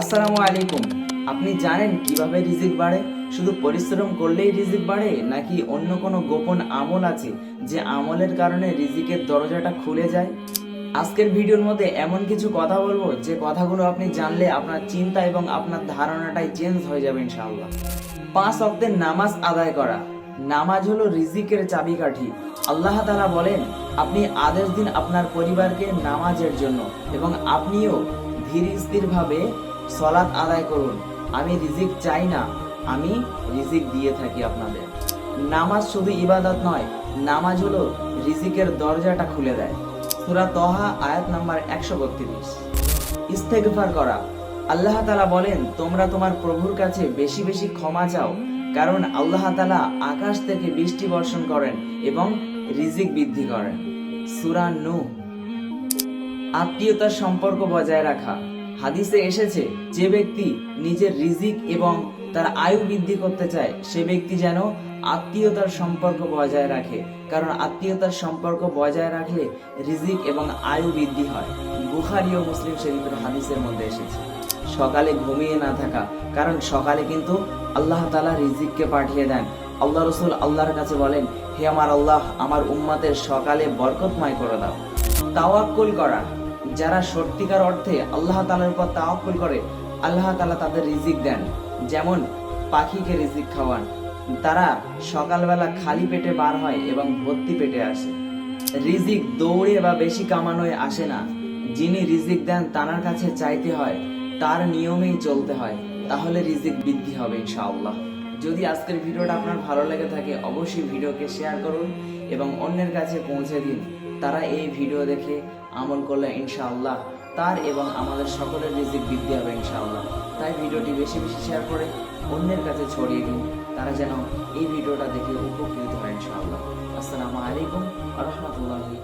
আসসালামু আলাইকুম। আপনি জানেন কীভাবে রিজিক বাড়ে? শুধু পরিশ্রম করলেই রিজিক বাড়ে, নাকি অন্য কোনো গোপন আমল আছে যে আমলের কারণে রিজিকের দরজাটা খুলে যায়? আজকের ভিডিওর মধ্যে এমন কিছু কথা বলব, যে কথাগুলো আপনি জানলে আপনার চিন্তা এবং আপনার ধারণাটাই চেঞ্জ হয়ে যাবে ইনশাআল্লাহ। পাঁচ অক্টের নামাজ আদায় করা। নামাজ হলো রিজিকের চাবিকাঠি। আল্লাহ তালা বলেন, আপনি আদেশ দিন আপনার পরিবারকে নামাজের জন্য এবং আপনিও ধীর স্থিরভাবে সলাৎ আদায় করুন। আমি রিজিক চাই না। আমি রিজিক দিয়ে থাকি আপনাদের। নামাজ শুধু ইবাদত নয়, নামাজ হলো রিজিকের দরজাটা খুলে দেয়। সুরা তহা আয়াত নাম্বার একশো বত্রিশ। ইস্তেগফার করা। আল্লাহ তালা বলেন, তোমরা তোমার প্রভুর কাছে বেশি বেশি ক্ষমা চাও, কারণ আল্লাহ তালা আকাশ থেকে বৃষ্টি বর্ষণ করেন এবং রিজিক বৃদ্ধি করেন। সুরা নূহ। আত্মীয়তার সম্পর্ক বজায় রাখা। হাদিসে এসেছে, যে ব্যক্তি নিজের রিজিক এবং তার আয়ু বৃদ্ধি করতে চায়, সে ব্যক্তি যেন আত্মীয়তার সম্পর্ক বজায় রাখে। কারণ আত্মীয়তার সম্পর্ক বজায় রাখলে রিজিক এবং আয়ু বৃদ্ধি হয়। বুখারি ও মুসলিম শরীফের হাদিসের মধ্যে এসেছে। সকালে ঘুমিয়ে না থাকা। কারণ সকালে কিন্তু আল্লাহ তালা রিজিককে পাঠিয়ে দেন। আল্লাহ রসুল আল্লাহর কাছে বলেন, হে আমার আল্লাহ, আমার উম্মাতের সকালে বরকতময় করে দাও। তাওয়াক্কুল করা যারা সত্যিকার অর্থে আল্লাহ তালার উপর তাওয়াক্কুল করে, আল্লাহ তালা তাদের রিজিক দেন। যেমন পাখিকে রিজিক খাওয়ান। তারা সকালবেলা খালি পেটে বার হয় এবং ভর্তি পেটে আসে। রিজিক দৌড়ে বা বেশি কামানোয় আসে না। যিনি রিজিক দেন তার কাছে চাইতে হয়, তার নিয়মেই চলতে হয়। তাহলে রিজিক বৃদ্ধি হবে ইনশাআল্লাহ। যদি আজকের ভিডিওটা আপনার ভালো লেগে থাকে, অবশ্যই ভিডিওকে শেয়ার করুন এবং অন্যের কাছে পৌঁছে দিন। তারা এই ভিডিও দেখে আমল করলে ইনশাআল্লাহ, তার এবং আমাদের সকলের রিজিক বৃদ্ধি হবে ইনশাআল্লাহ। তাই ভিডিওটি বেশি বেশি শেয়ার করে অন্যের কাছে ছড়িয়ে দিন। তারা যেন এই ভিডিওটা দেখে উপকৃত হয় ইনশাআল্লাহ। আসসালামু আলাইকুম রহমতুল্লাহি